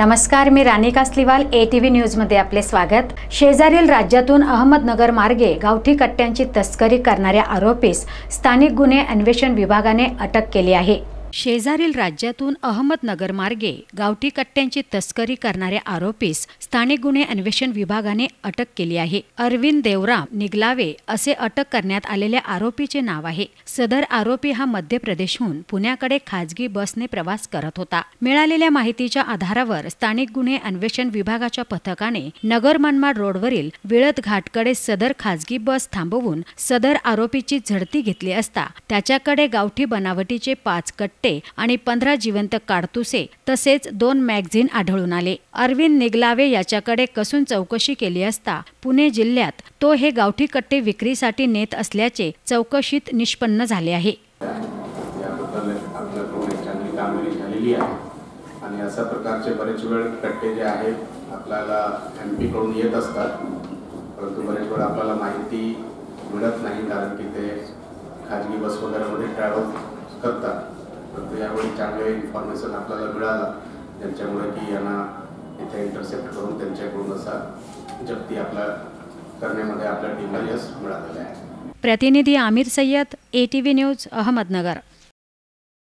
नमस्कार मी Rani Kasliwal A T V न्यूजमध्ये आपले स्वागत. शेजारील राज्यातून अहमदनगर मार्गे गावठी कट्ट्यांची तस्करी करणाऱ्या आरोपीस स्थानिक गुन्हे अन्वेषण विभागाने अटक केली आहे. शेजारील राज्यातून अहमदनगर मार्गे गावठी कट्ट्यांची तस्करी करणाऱ्या आरोपीस स्थानिक गुन्हे अन्वेषण विभागाने अटक केली आहे. अरविंद देवराम निगलावे असे अटक करण्यात आलेल्या आरोपीचे नाव आहे. सदर आरोपी हा मध्य प्रदेशहून पुण्याकडे खाजगी बसने प्रवास करत होता. मिळालेल्या माहितीच्या आधारावर स्थानिक गुन्हे अन्वेषण विभागाच्या पथकाने नगर मनमाड रोडवरील विळत घाटकडे सदर खाजगी बस थांबवून सदर आरोपीची झडती घेतली असता त्याच्याकडे गावठी बनावटीचे पाच कट्टे कट्टे आणि पंधरा जिवंत काडतुसे तसेच दोन मॅगझिन आढळून आले. अरविंद निगलावे याच्याकडे कसून चौकशी केली असता पुणे जिल्ह्यात तो हे गावठी कट्टे विक्रीसाठी नेत असल्याचे चौकशीत निष्पन्न झाले आहे. आहे आणि अशा प्रकारचे बरेच वेळ कट्टे जे आहेत आपल्याला एम पीकडून येत असतात. परंतु बरेच वेळ आपल्याला माहिती मिळत नाही कारण की ते खाजगी बस वगैरेमध्ये ट्रॅव्हल करतात. परंतु यावेळी चांगले इन्फॉर्मेशन आपल्याला मिळालं ज्यांच्यामुळे की यांना इथे इंटरसेप्ट करून त्यांच्याकडून असा जप्ती आपल्या करण्यामध्ये आपल्या टीमला यश मिळालेलं आहे. प्रतिनिधी Aamir Sayyad A T V news Ahmednagar.